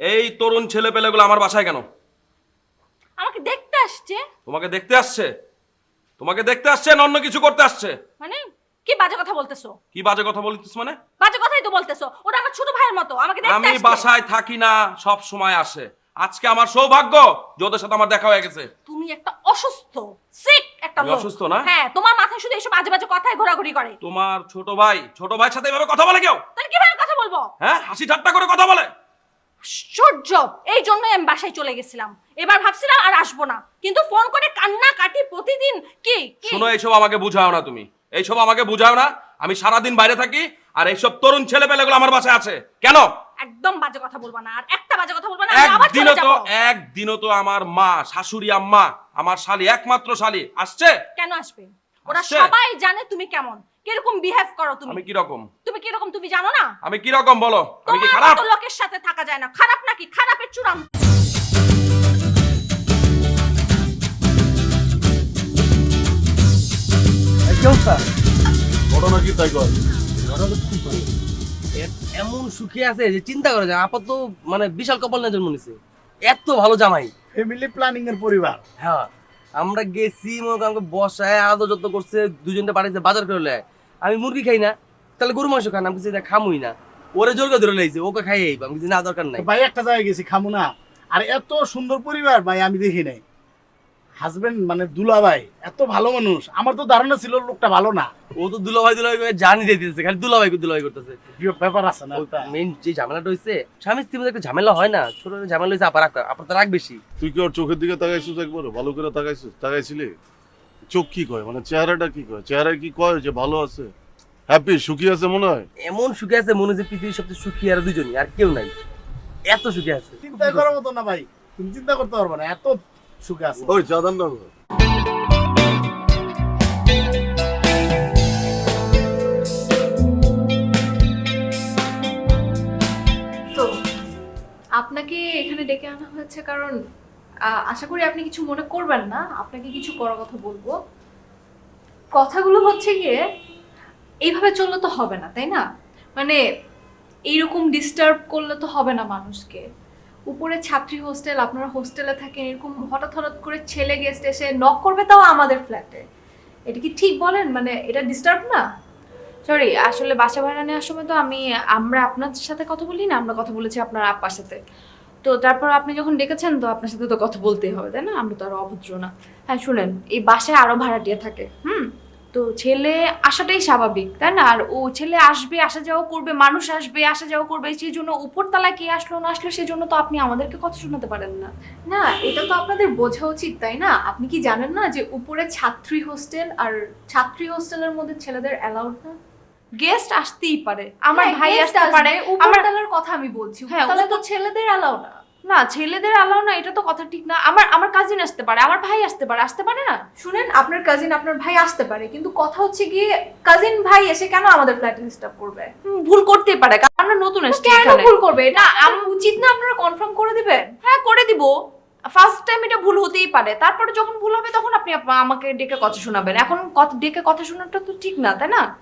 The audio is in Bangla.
এই তরুণ ছেলে পেলেগুলো আমার বাসায় কেন? আমাকে দেখতে আসছে। তোমাকে দেখতে আসছে? তোমাকে দেখতে আসছে না অন্য কিছু করতে আসছে? মানে কি বাজে কথা বলতেছো? কি বাজে কথা বলিস মানে? বাজে কথাই তো বলতেছো। ওটা আমার ছোট ভাইয়ের মতো। আমাকে দেখতে আমি আসছে। বাসায় থাকি না সব সময় আসে। আজকে আমার সৌভাগ্য যে ওদের সাথে আমার দেখা হয়ে গেছে। তুমি একটা অসুস্থ সিক একটা আমি লোক। অসুস্থ না? হ্যাঁ তোমার মাথায় শুধু এসব বাজে বাজে কথাই ঘোরাঘুরি করে। তোমার ছোট ভাই ছোট ভাইয়ের সাথে এভাবে কথা বলে কেউ? তাহলে কীভাবে কথা বলব? হ্যাঁ হাসি ঠাট্টা করে কথা বলে। আশ্চর্য এই জন্যই আমি বাসায় চলে গেছিলাম। এবার ভাবছিলাম আর আসব না। কিন্তু ফোন করে কান্না কাটি প্রতিদিন কি? কি? শোনো এইসব আমাকে বুঝাও না তুমি। এইসব আমাকে বুঝাও না। আমি সারাদিন বাইরে থাকি আর এইসব তরুণ ছেলে পেলেগুলো আমার বাসায় আছে। কেন? একদম বাজে কথা বলবা না। আর একটা বাজে কথা বলবা না আমি আবার চলে একদিনও তো যাব। একদিনও তো আমার মা শাশুড়ি আম্মা আমার শালি একমাত্র শালি আসছে? কেন আসবে? ওরা আসছে? সবাই জানে তুমি কেমন। কীরকম বিহেভ করো তুমি? আমি কীরকম? তুমি কীরকম তুমি জানো না? আমি কীরকম বলো? আমি কি খারাপ? লোকের সাথে থাকা যায় না। খারাপ নাকি? খারাপের চূড়ান্ত। ঘটনা কি তাই কর? এমন সুখে আছে যে চিন্তা করে যায় আপাতত মানে বিশাল কপাল না জন্ম নিছে। এত ভালো জামাই। ফ্যামিলি প্ল্যানিং এর পরিবার। হ্যাঁ আমরা গেছি মনে করো আমাকে বসায় আদর যত্ন করছে দুজনটা পাঠাইছে বাজার করে আমি মুরগি খাই না। তাহলে গরু মাংস খান আমি কিছু খামুই না। ওরে জোর করে ধরে লাইছে ওকে খাই আইব। আমি কিছু না দরকার নাই। ভাই একটা জায়গায় গেছি খামু না। আর এত সুন্দর পরিবার ভাই আমি দেখি নাই। হাজবেন্ড মানে দুলা ভাই এত ভালো মানুষ। আমার তো ধারণা ছিল লোকটা ভালো না। ও তো দুলাভাই দুলাভাই করে জানি দিতেছে খালি দুলাভাই দুলাভাই করতেছে। বি- ব্যাপার আছে না একটা। মেইন যে ঝামেলাটা হইছে স্বামী স্ত্রীর মধ্যে একটা ঝামেলা হয় না। ছোট ছোট ঝামেলা হইছে আপার রাগ আপনার তো রাগ বেশি। তুই কি ওর চোখের দিকে তাকাইছিস একবার? ভালো করে তাকাইছিস তাকাইছিলি? চোখ কি কয়? মানে চেহারাটা কি কয়? চেহারা কি কয় যে ভালো আছে? হ্যাপি সুখী আছে মনে হয়? এমন সুখে আছে মনে হচ্ছে পৃথিবীর সবচেয়ে সুখী আর দুজনই আর কেউ নাই। এত সুখে আছে। চিন্তা করার মতো না ভাই তুমি চিন্তা করতে পারবে না এত সুখে আছে। ওই চাঁদান না তো আপনাকে এখানে ডেকে আনা হয়েছে কারণ আশা করি আপনি কিছু মনে করবেন না আপনাকে কিছু করার কথা বলব। কথাগুলো হচ্ছে গিয়ে এইভাবে চললে তো হবে না, তাই না? মানে এইরকম ডিস্টার্ব করলে তো হবে না মানুষকে। উপরে ছাত্রী হোস্টেল আপনারা হোস্টেলে থাকেন, এরকম হঠাৎ হঠাৎ করে ছেলে গেস্ট এসে নক করবে তাও আমাদের ফ্ল্যাটে এটা কি ঠিক বলেন? মানে এটা ডিস্টার্ব না? সরি আসলে বাসা ভাড়া নেওয়ার সময় তো আমি, আমরা আপনার সাথে কথা বলি না, আমরা কথা বলেছি আপনার আপ্পার সাথে। তো তারপর আপনি যখন ডেকেছেন, তো আপনার সাথে তো কথা বলতেই হবে, তাই না? আমরা তো আরও অভদ্র না। হ্যাঁ শুনেন, এই বাসায় আরও ভাড়াটিয়া থাকে, হুম? তো ছেলে আসাটাই স্বাভাবিক তাই না? আর ও ছেলে আসবে আসা যাওয়া করবে মানুষ আসবে আসা যাওয়া করবে সেই জন্য উপরতলায় কে আসলো না আসলো সেই জন্য তো আপনি আমাদেরকে কথা শোনাতে পারেন না। না এটা তো আপনাদের বোঝা উচিত তাই না? আপনি কি জানেন না যে উপরে ছাত্রী হোস্টেল আর ছাত্রী হোস্টেলের মধ্যে ছেলেদের অ্যালাউড না? গেস্ট আসতেই পারে। আমার হ্যাঁ, ভাই আসতে পারে। উপরতলার কথা আমি বলছি। হ্যাঁ, তাহলে তো ছেলেদের অ্যালাউ না। না ছেলেদের অ্যালাউ না এটা তো কথা ঠিক না। আমার আমার কাজিন আসতে পারে আমার ভাই আসতে পারে। আসতে পারে না? শুনেন আপনার কাজিন আপনার ভাই আসতে পারে কিন্তু কথা হচ্ছে গিয়ে কাজিন ভাই এসে কেন আমাদের ফ্ল্যাটে ডিস্টার্ব করবে? ভুল করতেই পারে কারণ আমরা নতুন এসেছি কেন ভুল করবে? না আমি উচিত না আপনারা কনফার্ম করে দিবেন? হ্যাঁ করে দিব। ফার্স্ট টাইম এটা ভুল হতেই পারে। তারপরে যখন ভুল হবে তখন আপনি আমাকে ডেকে কথা শোনাবেন। এখন কথা ডেকে কথা শোনাটা তো ঠিক না তাই না?